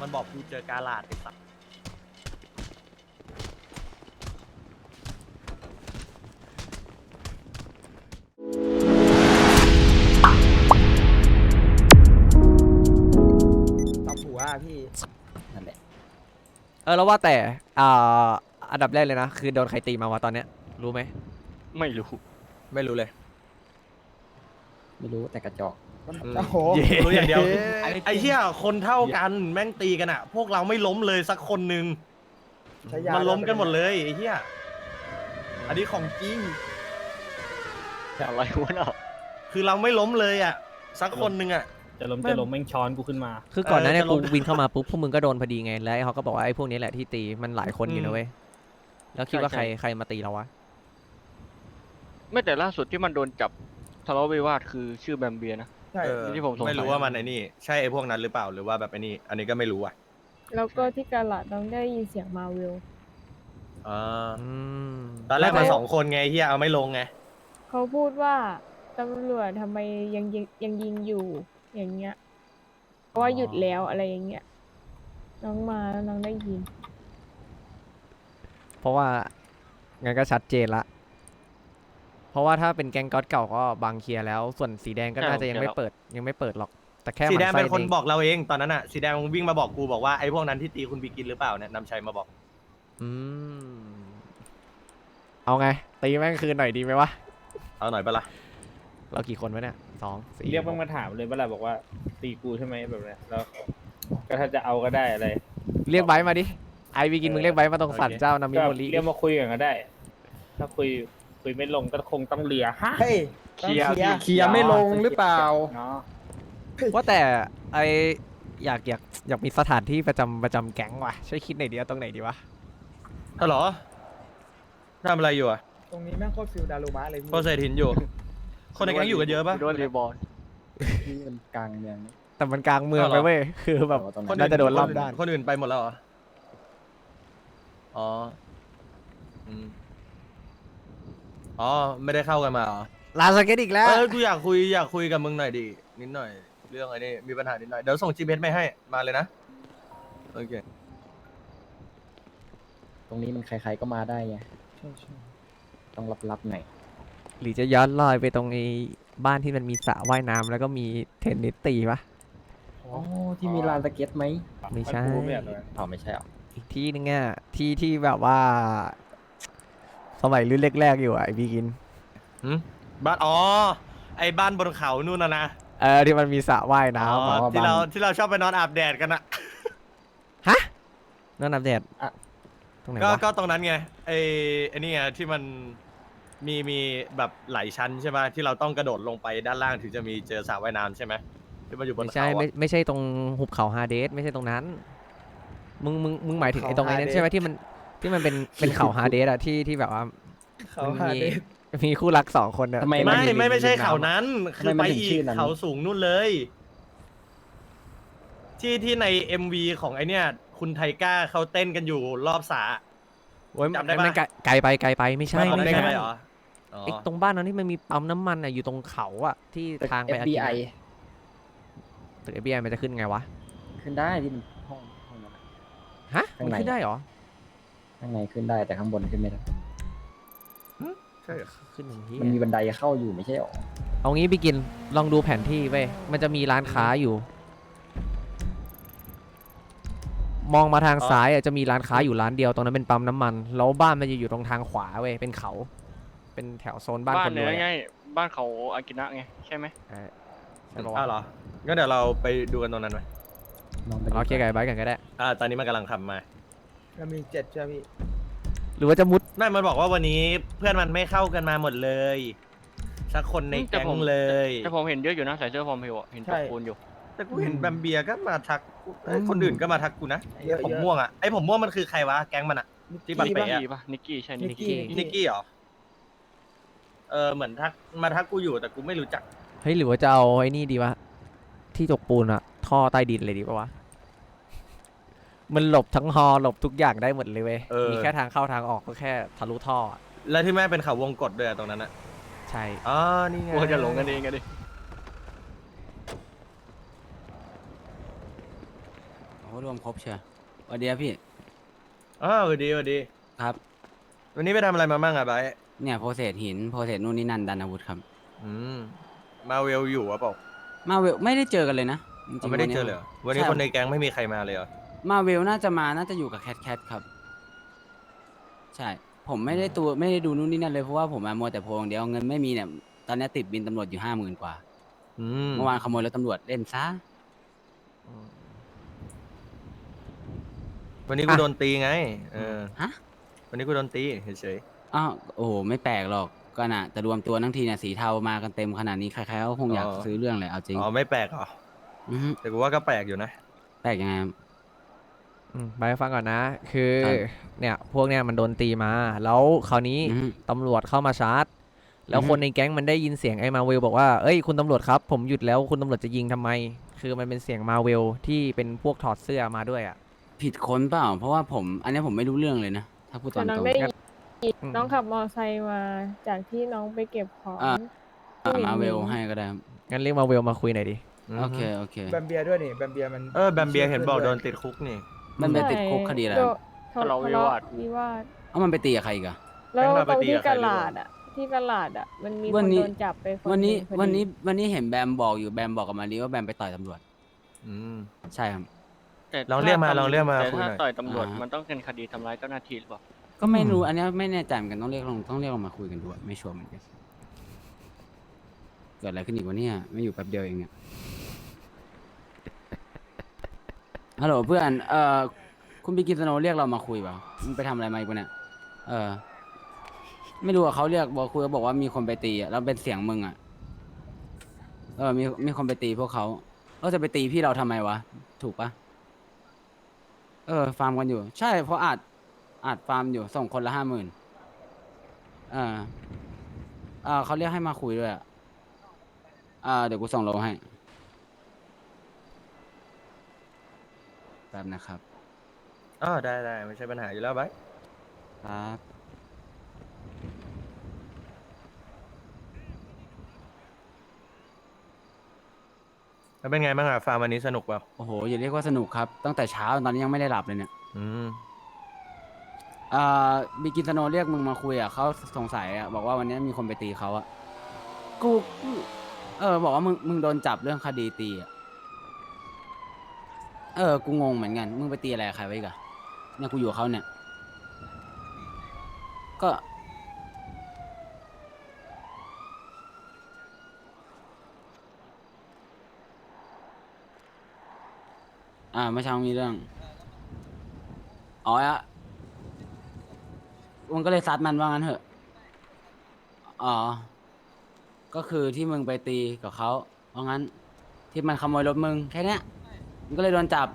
มันบอกกูเจอกาลาดไอ้สัสตบหัวอะพี่นั่นแหละเออแล้วว่าแต่อ่าอันดับแรกเลยนะ คือโดนใครตีมาวะตอนเนี้ย รู้ไหม ไม่รู้ ไม่รู้เลย ไม่รู้แต่กระจอกอืม โอ้โห รู้อย่างเดียว ไอ้เหี้ยคนเท่ากันแม่งตีกันอะ พวกเราไม่ล้มเลยสักคนหนึ่งใช้ยามันล้มกันหมดเลยไอ้เหี้ยอันนี้ของจริง อะไรวะเนาะคือเราไม่ล้มเลยอะ สักคนหนึ่งอะ จะล้มจะล้มแม่งช้อนกูขึ้นมา คือก่อนหน้าเนี้เออกูจะลบวินเข้ามาปุ๊บพวกมึงก็โดนพอดีไง แล้วเขาก็บอกว่าไอ้พวกนี้แหละที่ตีมันหลายคนอยู่อืนะมเว้ย แล้วคิดว่าใครใครมาตีเราวะ ไม่แต่ล่าสุดที่มันโดนจับทะเลาะวิวาทคือชื่อแบมเบียนะใช่เออที่ผมสงสัย ไม่รู้ว่ามันไอ้นี่ ใช่ไอ้พวกนั้นหรือเปล่าหรือว่าแบบไอ้นี่ อันนี้ก็ไม่รู้อะแล้วก็ที่กาลาดต้องได้ยินเสียงมาวิลอ่าอืมตอนแรกล้วมาสองคนไงเฮียเอาไม่ลงไง เขาพูดว่าตำรวจทำไมยังยิงยังยิงอยู่อย่างเงี้ยเพราะว่าหยุดแล้วอะไรอย่างเงี้ยน้องมาแล้วน้องได้ยิน เพราะว่างั้นก็ชัดเจนละเพ ราะว่าถ้าเป็นแก๊งก๊อตเก่าก็บางเคลียร์แล้ว ส่วนสีแดงก็ใช่น่าจะยังผมเคลียร์ไม่เปิดยังไม่เปิดหรอก แต่แค่สีแดงหมั่เป็นคนไส้บอกเราเองตอนนั้นอะสีแดงวิ่งมาบอกกูบอกว่าไอ้พวกนั้นที่ตีคุณบีกินหรือเปล่าเนี่ยนำชัยมาบอกอืมเอาไง ตีแม่งคืนหน่อยดีไหมวะ เอาหน่อยปะล่ะเรากี่คนวะเนี่ยสองสี่เรียกมันมาถามเลยเวลาบอกว่าตีกูใช่ไหมแบบเนี้ยแล้วก็ถ้าจะเอาก็ได้อะไร เรียกไบร์ทมาดิไอวีกินมึงเรียกไบร์ทมาตรงสันเจ้านามิก็โมริ เรียกมาคุยกันก็ได้ ถ้าคุย คุยไม่ลงก็คงต้องเลียฮะเฮ้ยเคลียร์ต้องเคลียร์ไม่ลงหรือเปล่า เนาะว่าแต่ไออยากอยากอยากมีสถานที่ประจำประจำแก๊งว่ะ ช่วยคิดหน่อยดีว่าตรงไหนดีวะ ฮัลโหลทำอะไรอยู่อะตรงนี้แม่งโคตรฟิลดารุมะเลยพี่โพสเซทินอยู่ คนในแก๊งอยู่กันเยอะปะ โดนรีบอลนี่มันกลางเมืองนี่แต่มันกลางเมืองอ้าวเหไปรอเว้ย คือแบบอ๋อตรงคนนั้นอื่น่าจะโดนรอบด้าน คนอื่นไปหมดแล้วเหรอ อ๋ออืม อ๋อไม่ได้เข้ากันมาเหรอลาสเก็ตอีกแล้วเออกูอยากคุยอยากคุยกับมึงหน่อยดินิดหน่อย เรื่องไอ้นี่มีปัญหานิดหน่อยเดี๋ยวส่งจีเไปให้มาเลยนะโอเคตรงนี้มันใครๆก็มาได้ไงต้องรับๆหน่อยหรือจะย้อนรอยไปตรงไอ้บ้านที่มันมีสระว่ายน้ำแล้วก็มีเทนนิสตีปะอ๋อที่มีลานสเก็ตไหมไม่ใช่นกูไม่อยากเลยอ๋อไม่ใช่เหรออีกที่นึงอะที่ที่แบบว่า สมัยรุ่นแรกๆอยู่อะไอบีกินหืมบ้านอ๋อ ไอ้บ้านบนเขานู่นนะนะเออที่มันมีสระว่ายอ๋น้ำออะที่เราที่เราชอบไปนอนอาบแดดกันอะฮะนั่นน้ำแดดอะตรงไหนก็วะก็ตรงนั้นไงไอ้ไอ้นี่ไงที่มันมีมีแบบหลายชั้นใช่ไหมที่เราต้องกระโดดลงไปด้านล่างถึงจะมีเจอสระว่ายน้ำใช่ไหมที่มันอยู่บนไม่ใช่เขาไม่อะไม่ใช่ตรงหุบเขาฮาเดส ไม่ใช่ตรงนั้น มึงมึงมึงหมายถึงไอ้ตรงไอ้นั้นเขา Hades ใช่ไหมที่มัน ที่มันเป็นเป็นเขาฮาเดสอะที่ที่แบบว่าเขามันหามีเด็ดมีคู่รักสองคนอะทำไม ไม่นอยู่ไม่ไม่ใช่ริมน้ำเขานั้นทำคืไมอมันไปถึงอีชื่อกนั้นเขาสูงนู่นเลย ที่ที่ใน MV ของไอเนี้ยคุณไทก้าเขาเต้นกันอยู่รอบสระโอ้ยจำได้ปะ มันไกลไกลไปไกลไปไม่ใช่ไม่ไม่ได้ใช่ไหมเหรออ๋อไอ้ตรงบ้านนั้นที่มันมีปั๊มน้ำมันอะอยู่ตรงเขาอะที่ตึกทางไปอากิ FBI นะตึก FBI มันจะขึ้นไงวะขึ้นได้ที่ห้องห้องนั้นอะ ฮะข้างมันใน ขึ้นได้เหรอ ข้างในขึ้นได้แต่ข้างบนขึ้นไม่ได้ ใช่เหรอขึ้นอย่างที่มันมีบันไดเข้าอยู่ไม่ใช่หรอเอางี้พี่กินลองดูแผนที่ไปมันจะมีร้านค้าอยู่ มองมาทางซ้ายอะจะมีร้านค้าอยู่ร้านเดียวตรงนั้นเป็นปั๊มน้ำมัน แล้วบ้านมันจะอยู่ตรงทางขวาเว้ยเป็นเขา เป็นแถวโซนบ้านบ้าคนนรเนื้วอยไงอะบ้านเขาอากินะไง ใช่ไหมเออใช่ปะอ้าววะเหรองั้นเดี๋ยวเราไปดูกันตรงนั้นไหมลองไปเราเคลียร์ไก่ไบค์กันก็ได้อ่าตอนนี้มันกำลังขับมา เรามีเจ็ดใช่ไหมพี่หรือว่าจะมุด ไม่มันบอกว่าวันนี้เพื่อนมันไม่เข้ากันมาหมดเลย สักคนในแก๊งเลยแต่ผมเห็นเยอะอยู่นะใส่เสื้อฟอร์มเพลอะเห็นตะปูนอยู่ แต่กูเห็นแบมเบียก็มาทักกูเอ้ยคนอื่นก็มาทักกูนะเยอะผมเยอะม่วงอะไอ้ผมม่วงมันคือใครวะแก๊งมันอะ ที่บัตรนิกเป๋อะ กี้ปะนิกกี้ใช่นินิกกกี้ กี้ นิกกี้เหรอเออเหมือนทักมาทักกูอยู่แต่กูไม่รู้จัก เฮ้ยหรือว่าจะเอาไอ้นี่ดีวะที่จกปูนอะท่อใต้ดินเลยดีปะวะ มันหลบทั้งฮอหลบทุกอย่างได้หมดเลยเว้ยเออ มีแค่ทางเข้าทางออกก็แค่ทะลุท่ออะแล้วที่แม่เป็นเขาวงกดด้วยอะตรงนั้นอะใช่อ๋อนี่ไง กลัวจะหลงกันเองกันดิ โอ้เขารวมครบเชียวสวัสดีครับพี่ อ้าวสวัสดีสวัสดีครับ วันนี้ไปทำอะไรมาบ้างอะไบร์ทเนี่ยโปรเซสหินโปรเซสนู่นนี่นั่นดันอาวุธครับ อืม มาเวลอยู่อะเปล่ามาเวลไม่ได้เจอกันเลยนะจริงๆเราไม่ได้วันนี้ เจอเลยเหรอวันนี้ใช่ คนในแก๊งไม่มีใครมาเลยเหรอ มาเวลน่าจะมาน่าจะอยู่กับแคทแคทครับ ใช่ ผมไม่ได้ตัวไม่ได้ดูนู่นนี่นั่นเลยเพราะว่าผมมามัวแต่โพลอย่างเดียวเงินไม่มีเนี่ยตอนนี้ติดบินตำรวจอยู่ห้าหมื่นกว่าอืมเมื่อวานขโมยรถตำรวจเล่นซะ วันนี้กูโดนตีไง เออ ฮะวันนี้กูโดนตีเฉยอ้าวโอ้โหไม่แปลกหรอกก็น่ะแต่รวมตัวทั้งทีเนี่ยสีเทามากันเต็มขนาดนี้ใครๆก็คงอยากซื้อเรื่องเลยเอาจริงๆอ๋อไม่แปลกเหรอ อฮึแต่กูว่าก็แปลกอยู่นะ แปลกยังไงครับ อืมไปฟังก่อนนะ คือครับเนี่ย พวกเนี่ยมันโดนตีมา แล้วคราวนี้อือฮึตำรวจเข้ามาชาร์จ แล้วอือฮึ คนในแก๊งมันได้ยินเสียงไอ้มาเวลบอกว่า เอ้ยคุณตำรวจครับ ผมหยุดแล้วคุณตำรวจจะยิงทำไม คือมันเป็นเสียงมาเวลที่เป็นพวกถอดเสื้อมาด้วยอะ ผิดคนเปล่า เพราะว่าผม อันนี้ผมไม่รู้เรื่องเลยนะ ถ้าพูดตแต่อนน้องตรงได้ยินอืม น้องขับมอไซค์มาจากที่น้องไปเก็บของ อะผู้หญิงมาเวลหญิงให้ก็ได้ครับงั้นเรียกมาเวลมาคุยหน่อยดิ โอเค โอเค แบมเบียด้วยนี่แบมเบียมัน เออแบมเบียเห็นบอกโดนชื่ติดคุกนี่ มันไปติดคุกคดีอะไรโครับทะเลาะวิวาท วิวาท เอ้ามันไปตีกับใครอีกอะแล้วแก๊งเราตไปรงตีที่กับใครกะหรือลาเปล่าดอะ ที่กะลาดอะ มันมีควันนนี้โดนจับไปคนวันนี้หงพอดีวันนี้วันนี้เห็นแบมบอกอยู่แบมบอกกับมารีว่าแบมไปต่อยตำรวจ อืม ใช่ครับ แต่ลองเรียกมาถ้ตำลองเรียกมาแต่คุยหน่ถ้าอยต่อยตำรวจอ่ามั มันต้องเป็นคดีทำร้ายเจ้าหน้าที่หรือเปล่า ก็ไม่รู้อันนี้ไม่แน่ใจเหมือนกันต้องเรียกลงต้องเรียกลงมาคุยกันด้วยไม่ชัวร์เหมือนกันเกิดอะไรขึ้นอีกวะเนี่ยไม่อยู่แป๊บเดียวเองเนี่ย ฮัลโหลเพื่อน เอ่อ คุณบิกินสโนเรียกเรามาคุยเปล่ามึงไปทำอะไรมาอีกวะเนี่ย เออ ไม่รู้อะเขาเรียกบอกคุยเขาบอกว่ามีคนไปตีอะแล้วเป็นเสียงมึงอะเออ มีมีคนไปตีพวกเขาเราจะไปตีพี่เราทำไมวะ ถูกปะเออ ฟาร์มกันอยู่ ใช่ เพราะอาจอาจฟาร์มอยู่ ส่งคนละห้าหมื่นอ่าอ่าเขาเรียกให้มาคุยด้วยอะอ่า เดี๋ยวกูส่งโลให้ ป๊บนะครับอ๋อได้ได้ไม่ใช่ปัญหาอยู่แล้วไบร์ทครับแล้วเป็นไงบ้างอะฟาร์มวันนี้สนุกเปล่าโอ้โหอย่าเรียกว่าสนุกครับตั้งแต่เช้าตอนนี้ยังไม่ได้หลับเลยเนี่ยอืมอ่าบิกินสโนเรียกมึงมาคุยอะเขาสงสัยอะบอกว่าวันนี้มีคนไปตีเขาอะกูกูเออบอกว่ามึงมึงโดนจับเรื่องคดีตีอะ เออ กูงงเหมือนกัน มึงไปตีอะไรกับใครไว้อีกอะเนี่ยกูอยู่กับเขาเนี่ย ก็ อ่าเมื่อเช้ามีเรื่อง อ๋ออะมึงก็เลยซัดมันว่างั้นเถอะ อ๋อ ก็คือที่มึงไปตีกับเขาเพราะงั้น ที่มันขโมยรถมึงแค่เนี้ย ก็เลยโดนจับ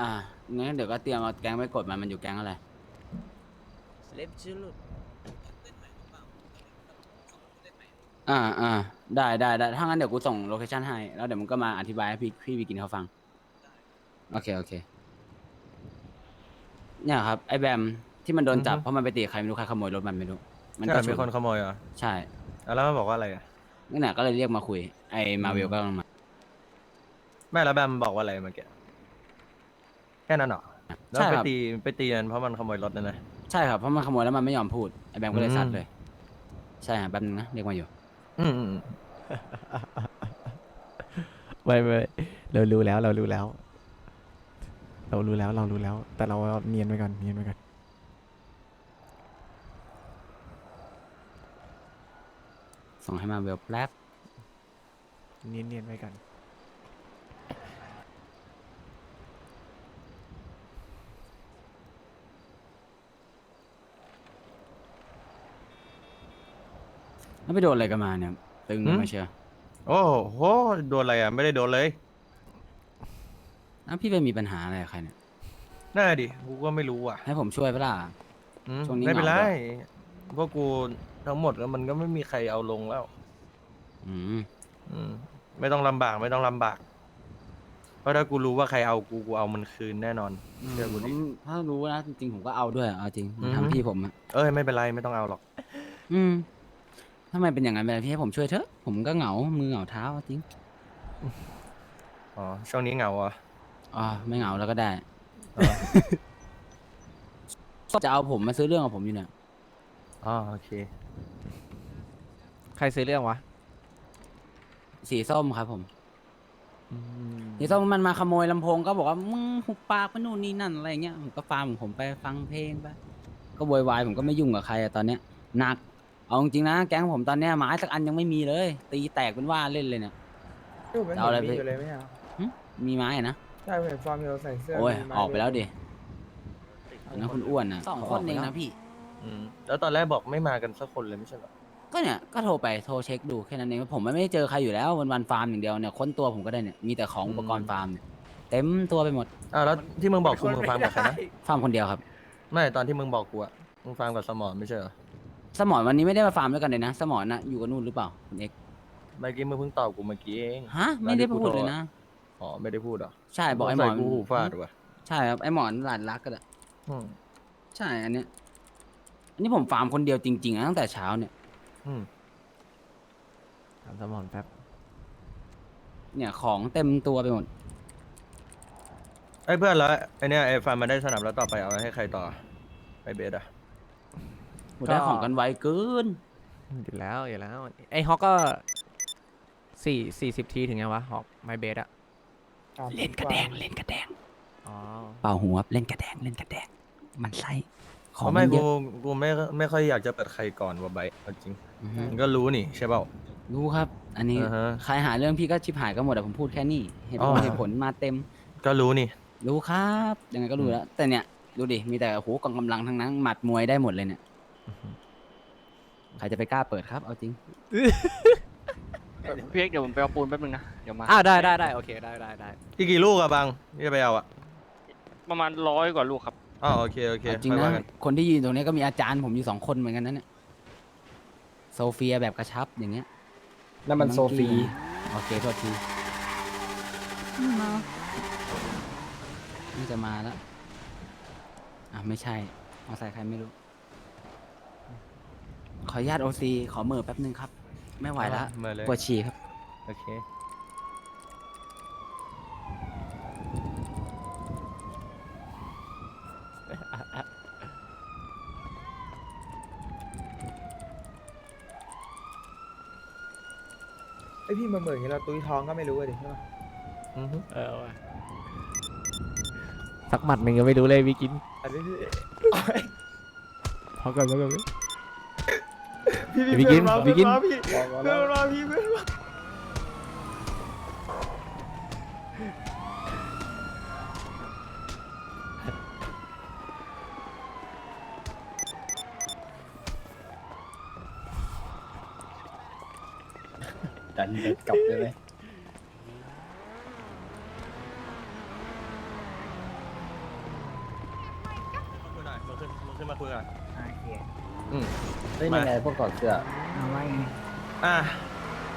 อ่างั้นเดี๋ยวก็เตรียมเอาแก๊งไปกดมันมันอยู่แก๊งอะไรอ่าอ่าได้ได้ได้ถ้างั้นเดี๋ยวกูส่งโลเคชั่นให้ แล้วเดี๋ยวมึงก็มาอธิบายให้พี่พี่วิกินเขาฟัง โอเค โอเค เนี่ยครับ ไอ้แบมที่มันโดนจับอือฮึ เพราะมันไปตีใครไม่รู้ใครขโมยรถมันไม่รู้ มันใช่ก็มีชคนขโมยเหรอใช่ อะแล้วมันบอกว่าอะไรอะ นั่นแหละก็เลยเรียกมาคุย ไอ้มาเวลก็ลงมา ไม่แล้วแบมบอกว่าอะไรเมื่อกี้แค่นั้นเหรอแล้วใช่ไปครับ ตีไปตีมันเพราะมันขโมยรถนั่นนะ ใช่ครับเพราะมันขโมยแล้วมันไม่ยอมพูดไอ้แบมก็เลยอืม ซัดเลย ใช่ครับแป๊บนึงนะเรียกมาอยู่ อืมอืมอืมไม่ไม่เรารู้แล้วเรารู้แล้ว เรารู้แล้วเรารู้แล้ว แต่เราเนียนไว้ก่อนเนียนไว้ก่อน ส่งให้มาเวลแป๊บเนียนเนียนไว้ก่อนแล้วไปโดนอะไรกันมาเนี่ย ตึงมาเชียวโอ้โหโดนอะไรอะ ไม่ได้โดนเลยแล้วพี่ไปมีปัญหาอะไรกับใครเนี่ย น่าดิ กูก็ไม่รู้อะให้ผมช่วยปะล่ะ อืมช่วงนี้ไม่เป็นเหไรงาด้วยพวกกู ทั้งหมดแล้วมันก็ไม่มีใครเอาลงแล้ว อืมอืม ไม่ต้องลำบากไม่ต้องลำบาก เพราะถ้ากูรู้ว่าใครเอากูกูเอามันคืนแน่นอน เชื่อกูดิ ผมถ้ารู้นะจริงๆผมก็เอาด้วยเอาจริงอือฮึ ทำพี่ผมอะเอ้ยไม่เป็นไรไม่ต้องเอาหรอก อืมทำไมเป็นอย่างนั้นไปล่ะพี่ให้ผมช่วยเถอะผมก็เหงามือเหงาเท้าจริงอ๋อช่วงนี้เหงาเหรอะอ๋อไม่เหงาแล้วก็ได้จะเอาผมมาซื้อเรื่องกับผมอยู่เนี่ยอ๋อโอเค ใครซื้อเรื่องวะสีส้มครับผมสีส้มมันมาขโมยลำโพงก็บอกว่ามึงหุบปากไปนู่นนี่นั่นอะไรเงี้ยผมก็ฟังผมไปฟังเพลงไปก็โวยวายผมก็ไม่ยุ่งกับใครอะตอนเนี้ยหนัก เอาจริงๆนะแก๊งผมตอนเนี้ยไม้สักอันยังไม่มีเลย ตีแตกเป็นว่าเล่นเลยเนี่ยที่ผมเป็นเอาอะไรมีไป อยู่เลยไม่เอาหึมีไม้อะนะใช่ผมเห็นฟอร์มเฮลใส่เสื้อโอ้ยมีม้ออกไปแล้วดิเอันนั้นคุณอ้วนนะสองขาคนเองกไปนะแล้วพี่ อืมแล้วตอนแรกบอกไม่มากันสักคนเลยไม่ใช่เหรอ ก็เนี่ยก็โทรไปโทรเช็คดูแค่นั้นเองผมไม่ได้เจอใครอยู่แล้ววันวันๆฟาร์มอย่างเดียวเนี่ยค้นตัวผมก็ได้เนี่ยมีแต่ของอุปกรณ์ฟาร์มเนี่ยเต็มตัวไปหมดอ้าวแล้วที่มึงบอกกูคนมึงไม่ฟังกับใครนะได้ฟาร์มคนเดียวครับ ไม่ตอนที่มึงบอกกูอะมึงฟังกับสมอนไม่ใช่เหรอสมอนวันนี้ไม่ได้มาฟาร์มด้วยกันเลยนะ สมอนนะอยู่กับนู่นหรือเปล่าคุณเอกเมื่อกี้มึงเพิ่งตอบกูเมื่อกี้เอง ฮะไม่ได้พูดเลยนะ อ๋อไม่ได้พูดเหรอใช่บอกไอ้หมอนใส่กูหูฟาดว่ะใช่ครับไอ้หมอนหลานรักก็ได้อืมใช่อันเนี้ยอันนี้ผมฟาร์มคนเดียวจริงๆนะตั้งแต่เช้าเนี่ย อืมถามสมอนแป๊บ เนี่ยของเต็มตัวไปหมด ไอ้เพื่อนแล้วไอ้เนี่ยไอ้ฟันมาได้สนับแล้วต่อไปเอาให้ใครต่อไอ้เบสอะหมดได้ของกันไวเกิน อยู่แล้วอยู่แล้ว ไอ้ฮอกก็สี่สี่สิบทีถึงไงวะฮอกไมเบสอะอาเล่นกระแดงเล่นกระแดง อ๋อ เป่าหัวเล่นกระแดงเล่นกระแดง มันไส้ขเพองราะมัไม่นเยกูอะกูไม่ไม่ค่อยอยากจะเปิดใครก่อนว่าไบร์ทเอาจริง อือฮึมึงก็รู้นี่ใช่เปล่า รู้ครับ อันนี้อ่าฮะใครหาเรื่องพี่ก็ชิบหายกันหมดอะผมพูดแค่นี้เหตุผอ๋ลอ เหตุผลมาเต็ม ก็รู้นี่ รู้ครับ ยังไงก็รู้แล้ว แต่เนี่ยดูดิ มีแต่โอ้โหกองกำลังทั้งนั้น หมัดมวยได้หมดเลยเนี่ย ใครจะไปกล้าเปิดครับ เอาจริง พี่เอกเดี๋ยวผมไปเอาปูนแป๊บนึงนะ เดี๋ยวมา อ้าวได้ได้ได้โอเคได้ได้ได้อีกกี่ลูกอะบังที่จะไปเอาอะประมาณร้อยกว่าลูกครับ อ๋อโอเคโอเคเอาจริงค่อยนะ ว่ากันคนที่ยืนตรงนี้ก็มีอาจารย์ผมอยู่สองคนเหมือนกันนะเนี่ย โซเฟียแบบกระชับอย่างเงี้ยนั่นมันโซฟี โอเคโทษทีมานี่จะมาแล้วอะไม่ใช่เอาใส่ใครไม่รู้ ขออนุญาตโอซีขอเมือแป๊บนึงครับ ไม่ไหวแล้วมาเลย ปวดฉี่ครับ โอเค ไอยพี่มาเหมือนอย่างนี้เราตุ้ยท้องก็ไม่รู้อะดิใช่ไหมอือฮึเออว่ะสักหมัดหนึ่งยังไม่รู้เลยวิกินอันนี้พี่พอก่อนพอก่อน พี่พี่พี่กิเพื่อนนมาพี่เพื่กิอนนมาพี่เพื่อนมาพี่เพื่อนมา ดันไปกลับเลยไหมมาคุยหน่อยมาขึ้นมาขึ้นมาคุยหน่อยโอเคอืม เฮ้ยยังไงพวกกอดเสื้อเอาไว้ไงอะ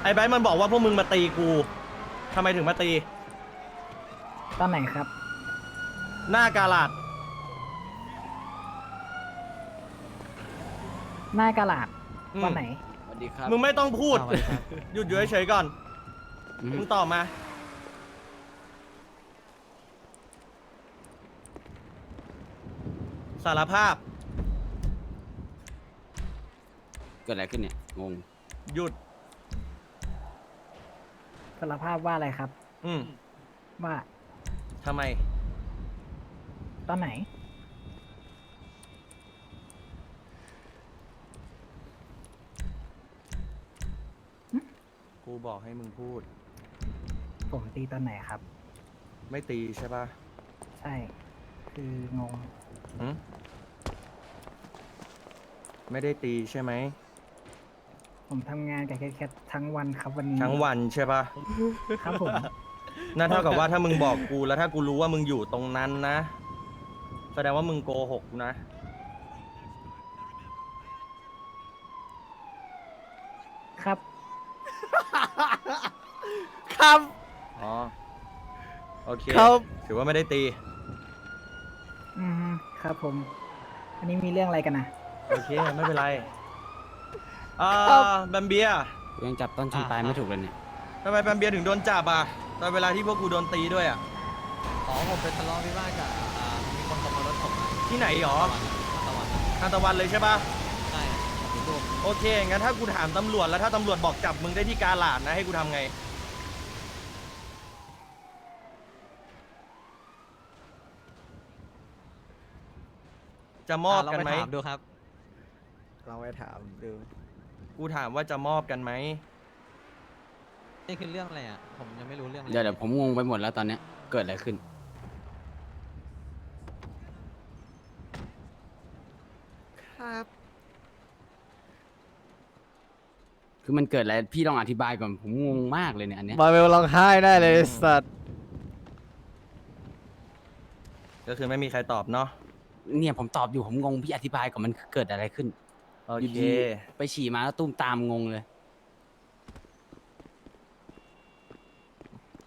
ไอ้ไบร์ทมันบอกว่าพวกมึงมาตีกูทำไมถึงมาตี ตอนไหนครับ หน้ากาลาดหน้ากระลาดอืมวันไหนสวัส ดีครับมึงไม่ต้องพูดอ้าวสวัสดีครับหยุดอยู่เฉยๆก่อน อืมมึงตอบมา สารภาพ เกิดอะไรขึ้นเนี่ย งง หยุด สารภาพว่าอะไรครับ อืมว่าทำไม ตอนไหน บอกให้มึงพูด ผมตีตอนไหนครับ ไม่ตีใช่ปะใช่ คืองงหึไม่ได้ตีใช่ไหม ผมทำงานกับแคทแคททั้งวันครับวันนี้ทั้งวันใช่ปะครับผม นั่นเท่ากับว่าถ้ามึงบอกกูแล้วถ้ากูรู้ว่ามึงอยู่ตรงนั้นนะ แสดงว่ามึงโกหกกูนะ ครับ ครับ อ๋อ โอเค ครับ ถือว่าไม่ได้ตี อืมครับผม อันนี้มีเรื่องอะไรกันนะโอเค ไม่เป็นไร อ่าแบมเบียกูยังจับต้นชนปลายไม่ถูกเลยเนี่ย ทำไมแบมเบียถึงโดนจับอะตอนเวลาที่พวกกูโดนตีด้วยอะ อ๋อผมเป็นทะเลาะวิวาทกับอ่ามีคนขโมยรถผมที่ไหนหรอ ตะวันทานตะวันเลยใช่ปะใช่ผมเป็นลูกโอเค งั้นถ้ากูถามตำรวจแล้วถ้าตำรวจบอกจับมึงได้ที่กาลาดนะให้กูทำไง จะมอบลองกันไปไหมถามดูครับลองไปถามดูกูถามว่าจะมอบกันไหมนี่คือเรื่องอะไรอะ ผมยังไม่รู้เรื่องเลยเดี๋ยวเดี๋ยวผมงงไปหมดแล้วตอนเนี้ยเกิดอะไรขึ้น ครับ คือมันเกิดอะไรพี่ลองอธิบายก่อนผมงงมากเลยเนี่ยอันเนี้ยมาเวลร้องไห้ได้เลยไอ้สัตว์ก็คือไม่มีใครตอบเนาะ เนี่ยผมตอบอยู่ผมงงพี่อธิบายก่อนมันเกิดอะไรขึ้น โออยู่เค ดีไปฉี่มาแล้วตุ้มตามงงเลย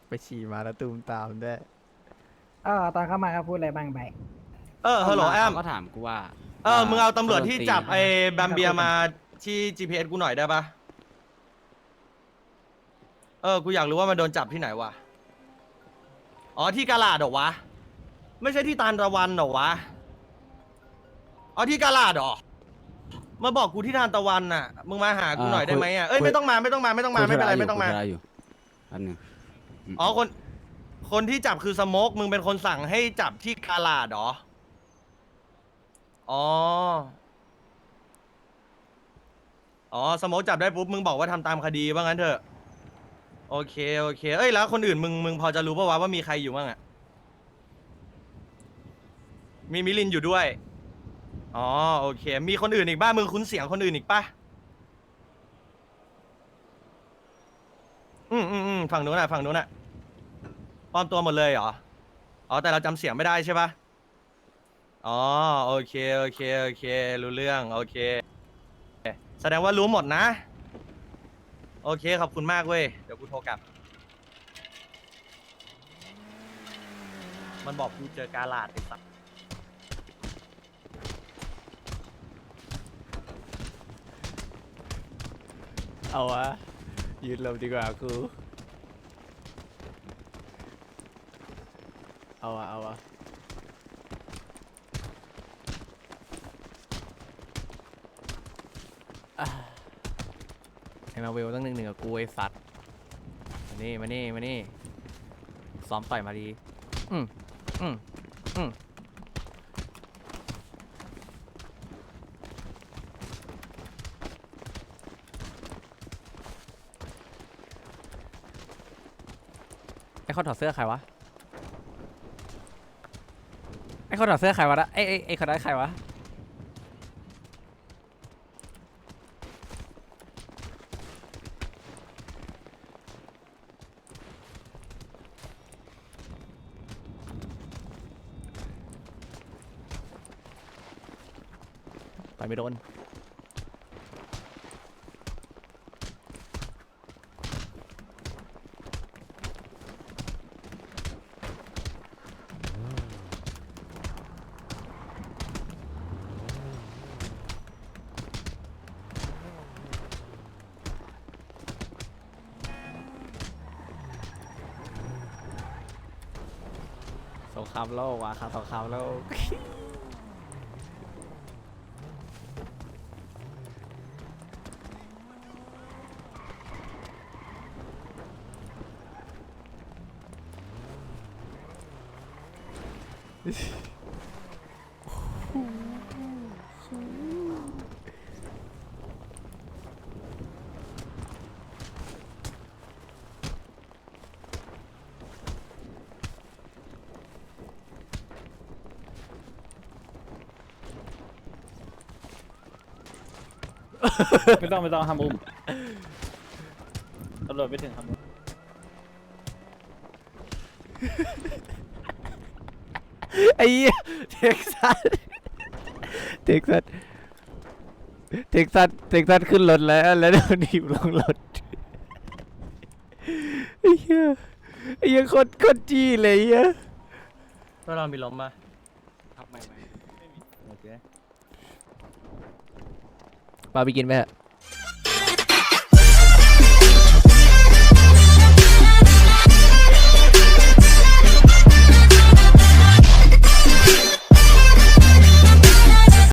ไปฉี่มาแล้วตูมตามด้วยเออตอนเข้ามาเขาพูดอะไรบ้างไป เออ ฮัลโหลแอม เขาก็ถามกูว่าเออ มึงเอาตำรวจที่จับเขาโดนตีไอ้แบมเบียมาที่ GPS กูหน่อยได้ปะเออ กูอยากรู้ว่ามันโดนจับที่ไหนวะ อ๋อ ที่กาลาดเหรอวะ ไม่ใช่ที่ตาลตะวันเหรอวะ อ๋อที่กาลาดเหรอมาบอกกูที่ทานตะวันน่ะ มึงมาหากูหน่อยได้ไหมอะ เอ้ยไม่ต้องมาไม่ต้องมาไม่ต้องมาไม่เป็นไรไม่ต้องมาคุยธุระอยู่แป๊บนึงอ๋อคน คนที่จับคือสโมกมึงเป็นคนสั่งให้จับที่กาลาดเหรอ อ๋อ อ๋อสโมกจับได้ปุ๊บมึงบอกว่าทำตามคดีว่างั้นเถอะ โอเคโอเค เอ้ยแล้วคนอื่นมึงมึงพอจะรู้ป่าวะว่ามีใครอยู่บ้างอะมีมิลินอยู่ด้วย อ๋อโอเค มีคนอื่นอีกบ้างมึงคุ้นเสียงคนอื่นอีกปะอืมอืมอืมฝั่งนู้นน่ะฝั่งนู้นน่ะปลอมตัวหมดเลยเหรออ๋อแต่เราจำเสียงไม่ได้ใช่ปะอ๋อโอเคโอเคโอเค รู้เรื่องโอเค แสดงว่ารู้หมดนะ โอเคขอบคุณมากเว้ยเดี๋ยวกูโทรกลับ มันบอกกูเจอกาลาดไอ้สัส เอาวะยืนลมดีกว่ากูเอาวะเอาวะอะไอ้มาเวลตั้งหนึ่งหนึ่งกับกูไอ้สัตว์มานี่มานี่มานี่ซ้อมต่อยมาดีอืมอืมอืม คนถอดเสื้อใครวะ ไอ้คนถอดเสื้อใครวะนะไอ้ไอ้ไอ้คนนั้นใครวะต่อยไม่โดน โลกว่ะครับสงครามโลก ไม่ต้องไม่ต้องห้ามอุ้มตำรวจไม่ถึงห้ามอุ้มไอ้เหี้ยเท็กซัสเท็กซัสเท็กซัสเท็กซัสขึ้นรถแล้วแล้วโดนหนีบลงรถไอ้เหี้ยไอ้เหี้ยโคตรโคตรจี้เลยไอ้เหี้ยถ้าเรามีล้มมาครับไม่ไม่โอเค มาไปกินไหมฮะ